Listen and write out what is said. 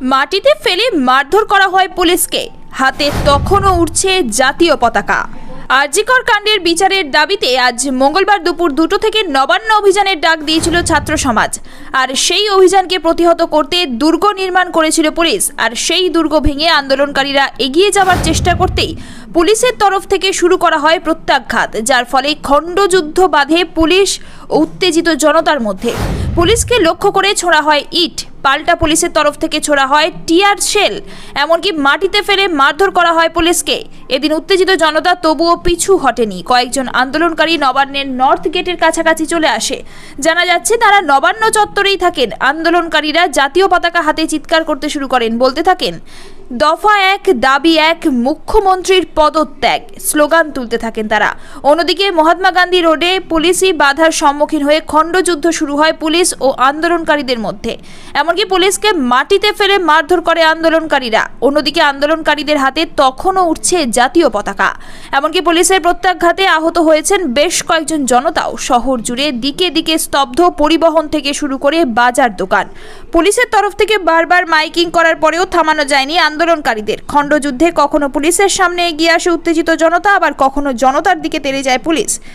মাটিতে ফেলে মারধর করা হয় পুলিশকে। হাতে তখনও উঠছে জাতীয় পতাকা। আরজিকর কাণ্ডের বিচারের দাবিতে আজ মঙ্গলবার দুপুর দুটো থেকে নবান্ন অভিযানের ডাক দিয়েছিল ছাত্র সমাজ। আর সেই অভিযানকে প্রতিহত করতে দুর্গ নির্মাণ করেছিল পুলিশ। আর সেই দুর্গ ভেঙে আন্দোলনকারীরা এগিয়ে যাওয়ার চেষ্টা করতেই পুলিশের তরফ থেকে শুরু করা হয় প্রত্যাঘাত, যার ফলে খণ্ডযুদ্ধ বাঁধে পুলিশ, উত্তেজিত জনতার মধ্যে। পুলিশকে লক্ষ্য করে ছোড়া হয় ইট পাল্টা পুলিশের তরফ থেকে ছোড়া হয় টিয়ার শেল, এমনকি মাটিতে ফেলে মারধর করা হয় পুলিশকে। এদিন উত্তেজিত জনতা তবুও পিছু হটেনি। কয়েকজন আন্দোলনকারী নবান্নের নর্থ গেটের কাছাকাছি চলে আসে। জানা যাচ্ছে, তারা নবান্ন চত্বরেই থাকেন। আন্দোলনকারীরা জাতীয় পতাকা হাতে চিৎকার করতে শুরু করেন, বলতে থাকেন দফা এক, দাবি এক, মুখ্যমন্ত্রীর পদত্যাগ, স্লোগান তুলতে থাকেন তারা। অন্যদিকে মহাত্মা গান্ধী রোডে পুলিশি বাধার সম্মুখীন হয়ে খণ্ডযুদ্ধ শুরু হয় পুলিশ ও আন্দোলনকারীদের মধ্যে। এমনকি পুলিশকে মাটিতে ফেলে মারধর করে আন্দোলনকারীরা। অন্যদিকে আন্দোলনকারীদের হাতে তখনও উঠছে জাতীয় পতাকা। এমনকি পুলিশের প্রত্যাঘাতে আহত হয়েছেন বেশ কয়েকজন জনতাও। শহর জুড়ে দিকে দিকে স্তব্ধ পরিবহন থেকে শুরু করে বাজার দোকান। পুলিশের তরফ থেকে বারবার মাইকিং করার পরেও থামানো যায়নি আন্দোলনকারীদের। খণ্ডযুদ্ধে কখনো পুলিশের সামনে এগিয়ে আসে উত্তেজিত জনতা, আবার কখনো জনতার দিকে তেড়ে যায় পুলিশ।